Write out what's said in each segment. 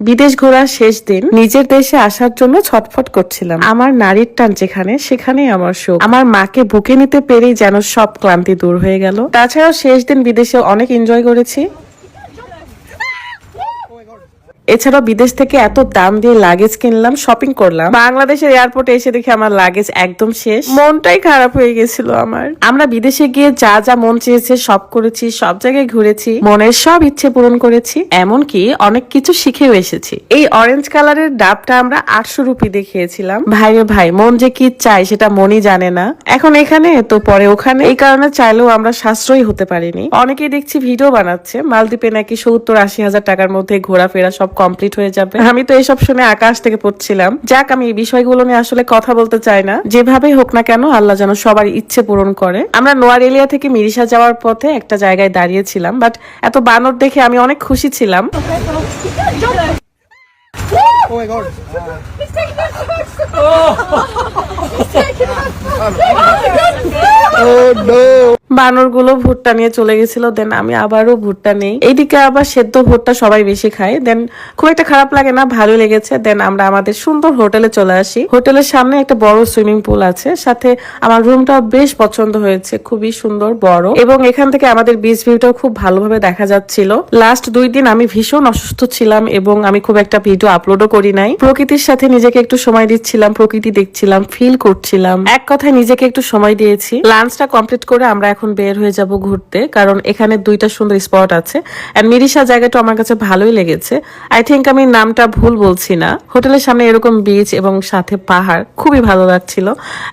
বিদেশ ঘোরার শেষ দিন নিজের দেশে আসার জন্য ছটফট করছিলাম। আমার নারীর টান যেখানে, সেখানেই আমার শোক। আমার মাকে বুকে নিতে পেরেই যেন সব ক্লান্তি দূর হয়ে গেল। তাছাড়াও শেষ দিন বিদেশে অনেক এনজয় করেছি। এছাড়াও বিদেশ থেকে এত দাম দিয়ে লাগেজ কিনলাম শপিং করলাম। বাংলাদেশের এয়ারপোর্টে এসে দেখি আমার লাগেজ একদম শেষ। মনটাই খারাপ হয়ে গেছিল আমার। আমরা বিদেশে গিয়ে যা যা মন চেয়েছে সব করেছি, সব জায়গায় ঘুরেছি, মনের সব ইচ্ছে পূরণ করেছি, এমনকি অনেক কিছু শিখেও এসেছি। এই অরেঞ্জ কালারের ডাবটা আমরা আটশো রুপি দেখিয়েছিলাম ভাই রে ভাই, মন যে কি চাই সেটা মনই জানে না। এখন এখানে, তো পরে ওখানে। এই কারণে চাইলেও আমরা সাশ্রয়ী হতে পারিনি। অনেকেই দেখছি ভিডিও বানাচ্ছে, মালদ্বীপে নাকি সত্তর আশি হাজার টাকার মধ্যে ঘোরাফেরা সব কমপ্লিট হয়ে যাবে আমি তো এসব শুনে আকাশ থেকে পড়ছিলাম যাক আমি এই বিষয়গুলো নিয়ে আসলে কথা বলতে চাই না যেভাবেই হোক না কেন আল্লাহ যেন সবার ইচ্ছে পূরণ করে আমরা নোয়ার এলিয়া থেকে মিরিশা যাওয়ার পথে একটা জায়গায় দাঁড়িয়েছিলাম বাট এত বানর দেখে আমি অনেক খুশি ছিলাম Oh my god. Oh. Oh no. বানরগুলো ভুট্টা নিয়ে চলে গেছিল দেন আমি আবারও ভুট্টা নেই। এইদিকে আবার সেদ্ধ ভুট্টা সবাই বেশি খায়। দেন খুব একটা খারাপ লাগে না ভালো লেগেছে। দেন আমরা আমাদের সুন্দর হোটেলে চলে আসি। হোটেলের সামনে একটা বড় সুইমিং পুল আছে। সাথে আমার রুমটা বেশ পছন্দ হয়েছে, খুবই সুন্দর, বড়। এবং এখান থেকে আমাদের বিচ ভিউটাও খুব ভালোভাবে দেখা যাচ্ছিল। লাস্ট দুই দিন আমি ভীষণ অসুস্থ ছিলাম এবং আমি খুব একটা ভিডিও আপলোডও করি নাই। প্রকৃতির সাথে নিজেকে একটু সময় দিচ্ছিলাম, প্রকৃতি দেখছিলাম ফিল করছিলাম। এক কথায় নিজেকে একটু সময় দিয়েছি। লাঞ্চটা কমপ্লিট করে আমরা এখন বের হয়ে যাব ঘুরতে, কারণ এখানে দুইটা সুন্দর স্পট আছে। এন্ড মিরিশা জায়গাটা আমার কাছে ভালোই লেগেছে। আই থিঙ্ক আমি নামটা ভুল বলছি না। হোটেলের সামনে এরকম বিচ এবং সাথে পাহাড় খুবই ভালো লাগছিল।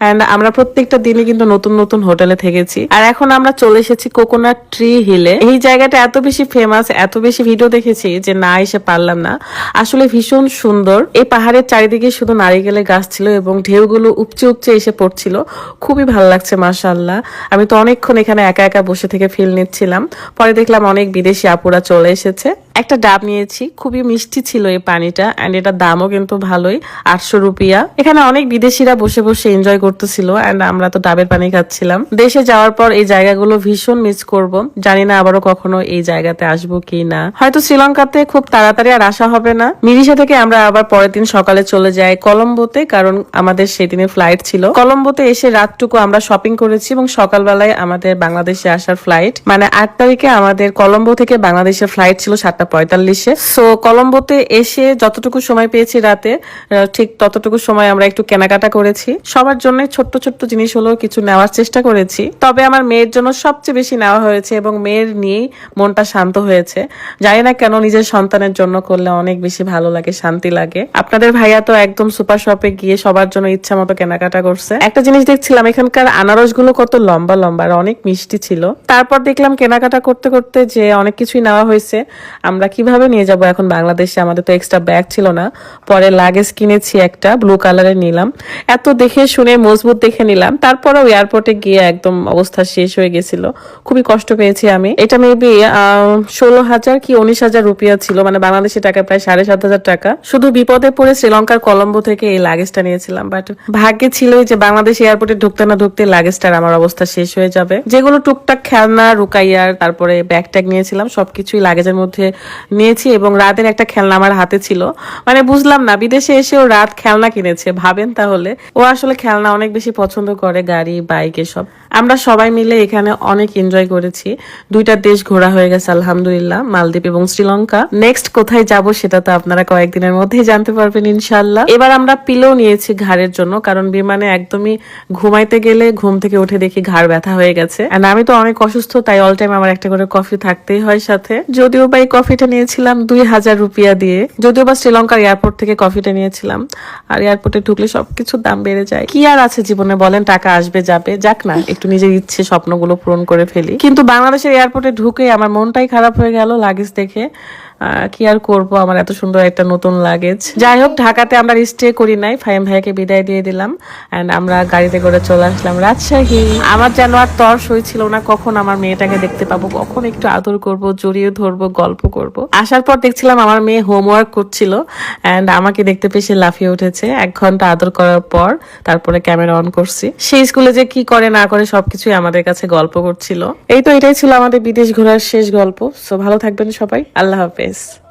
এন্ড আমরা প্রত্যেকটা দিনে কিন্তু নতুন নতুন হোটেলে থেকেছি। আর এখন আমরা চলে এসেছি কোকোনাট ট্রি হিলে এই জায়গাটা এত বেশি ফেমাস এত বেশি ভিডিও দেখেছি যে না এসে পারলাম না। আসলে ভীষণ সুন্দর। এই পাহাড়ের চারিদিকে শুধু নারিকেলের গাছ ছিল এবং ঢেউগুলো উপচে উপচে এসে পড়ছিল। খুবই ভালো লাগছে মাশাল্লাহ আমি তো অনেকক্ষণ এখানে একা একা বসে থেকে ফিল নিচ্ছিলাম। পরে দেখলাম অনেক বিদেশি আপুরা চলে এসেছে। একটা ডাব নিয়েছি, খুবই মিষ্টি ছিল এই পানিটা এন্ড এটার দামও কিন্তু ভালোই, আটশো রুপিয়া। এখানে অনেক বিদেশিরা বসে বসে এনজয় করতেছিল এন্ড আমরা তো ডাবের পানি খাচ্ছিলাম। দেশে যাওয়ার পর এই জায়গাগুলো ভীষণ মিস করব, জানি না আবারও কখনো এই জায়গাতে আসব কি না। হয়তো শ্রীলঙ্কাতে খুব তাড়াতাড়ি আর আসা হবে না। মিরিশা থেকে আমরা আবার পরের দিন সকালে চলে যাই কলম্বোতে, কারণ আমাদের সেদিনে ফ্লাইট ছিল। কলম্বোতে এসে রাতটুকু আমরা শপিং করেছি, এবং সকালবেলায় আমাদের বাংলাদেশে আসার ফ্লাইট মানে আট তারিখে আমাদের কলম্বো থেকে বাংলাদেশের ফ্লাইট ছিল সাতটা পঁয়তাল্লিশে। সো কলম্বোতে এসে যতটুকু সময় পেয়েছি রাতে ঠিক ততটুকু সময় আমরা একটু কেনাকাটা করেছি। সবার জন্য ছোট্ট ছোট্ট জিনিস হলো কিছু নেওয়ার চেষ্টা করেছি। তবে আমার মেয়ের জন্য সবচেয়ে বেশি নেওয়া হয়েছে এবং মেয়ের নিয়েই মনটা শান্ত হয়েছে। জানি না কেন নিজের সন্তানের জন্য করলে অনেক বেশি ভালো লাগে, শান্তি লাগে। আপনাদের ভাইয়া তো একদম সুপার শপে গিয়ে সবার জন্য ইচ্ছা মতো কেনাকাটা করছে। একটা জিনিস দেখছিলাম, এখানকার আনারসগুলো কত লম্বা লম্বা আর অনেক মিষ্টি ছিল। তারপর দেখলাম কেনাকাটা করতে করতে যে অনেক কিছুই নেওয়া হয়েছে। আমরা কীভাবে নিয়ে যাব? এখন বাংলাদেশে আমাদের তো এক্সট্রা ব্যাগ ছিল না। পরে লাগেজ কিনেছি একটা ব্লু কালারের নিলাম। এত দেখে শুনে মজবুত দেখে নিলাম। তারপরেও এয়ারপোর্টে গিয়ে একদম অবস্থা শেষ হয়ে গেছিল। খুবই কষ্ট পেয়েছি আমি। এটা মেবি ষোলো হাজার কি উনিশ হাজার রুপিয়া ছিল। মানে বাংলাদেশি টাকা প্রায় সাড়ে সাত হাজার টাকা। শুধু বিপদে পড়ে শ্রীলঙ্কার কলম্বো থেকে এই লাগেজটা নিয়েছিলাম। বাট ভাগ্যে ছিল যে বাংলাদেশ এয়ারপোর্টে ঢুকতে না ঢুকতে লাগেজটার আমার অবস্থা শেষ হয়ে যাবে। যেগুলো টুকটাক খেলনা, রুকাইয়ার, তারপরে ব্যাগ ট্যাগ নিয়েছিলাম। সবকিছুই লাগেজের মধ্যে নিয়েছি এবং রাতের একটা খেলনা আমার হাতে ছিল। মানে বুঝলাম না, বিদেশে এসেও রাত খেলনা কিনেছে। ভাবেন তাহলে? ও আসলে খেলনা অনেক বেশি পছন্দ করে, গাড়ি, বাইক এসব। আমরা সবাই মিলে এখানে অনেক এনজয় করেছি। দুইটা দেশ ঘোরা হয়ে গেছে, আলহামদুলিল্লাহ, মালদ্বীপ এবং শ্রীলঙ্কা। নেক্সট কোথায় যাব সেটা তো আপনারা কয়েকদিনের মধ্যেই জানতে পারবেন ইনশাল্লাহ এবার আমরা পিলো নিয়েছি ঘাড়ের জন্য, কারণ বিমানে একদমই ঘুমাইতে গেলে ঘুম থেকে উঠে দেখি ঘাড় ব্যথা হয়ে গেছে। আমি তো অনেক অসুস্থ, তাই অল টাইম আমার একটা করে কফি থাকতেই হয় সাথে। যদিও বা এই কফিটা নিয়েছিলাম দুই হাজার রুপিয়া দিয়ে। যদিও বা শ্রীলঙ্কার এয়ারপোর্ট থেকে কফিটা নিয়েছিলাম। আর এয়ারপোর্টে ঢুকলে সবকিছুর দাম বেড়ে যায়। কি আর আছে জীবনে বলেন, টাকা আসবে, যাবে, যাক না, একটু নিজের ইচ্ছে, স্বপ্নগুলো পূরণ করে ফেলি। কিন্তু বাংলাদেশের এয়ারপোর্টে ঢুকে আমার মনটাই খারাপ হয়ে গেল, লাগেজ দেখে। কি আর করব? আমার এত সুন্দর একটা নতুন লাগেজ যাই হোক, ঢাকাতে আমরা স্টে করি নাই। ফাইম ভাইয়াকে বিদায় দিয়ে দিলাম। এন্ড আমরা গাড়িতে করে চলে আসলাম রাজশাহী। আমার যেন আর তর সই ছিল না, কখন আমার মেয়েটাকে দেখতে পাবো, কখন একটু আদর করব, জড়িয়ে ধরবো, গল্প করব। আসার পর দেখছিলাম আমার মেয়ে হোমওয়ার্ক করছিল। এন্ড আমাকে দেখতে পেয়ে সে লাফিয়ে উঠেছে। এক ঘণ্টা আদর করার পর তারপরে ক্যামেরা অন করছি। সেই স্কুলে যে কি করে, না করে, সবকিছুই আমাদের কাছে গল্প করছিল। এই তো এটাই ছিল আমাদের বিদেশ ঘোরার শেষ গল্প। সো ভালো থাকবেন সবাই। আল্লাহ হাফেজ। guys.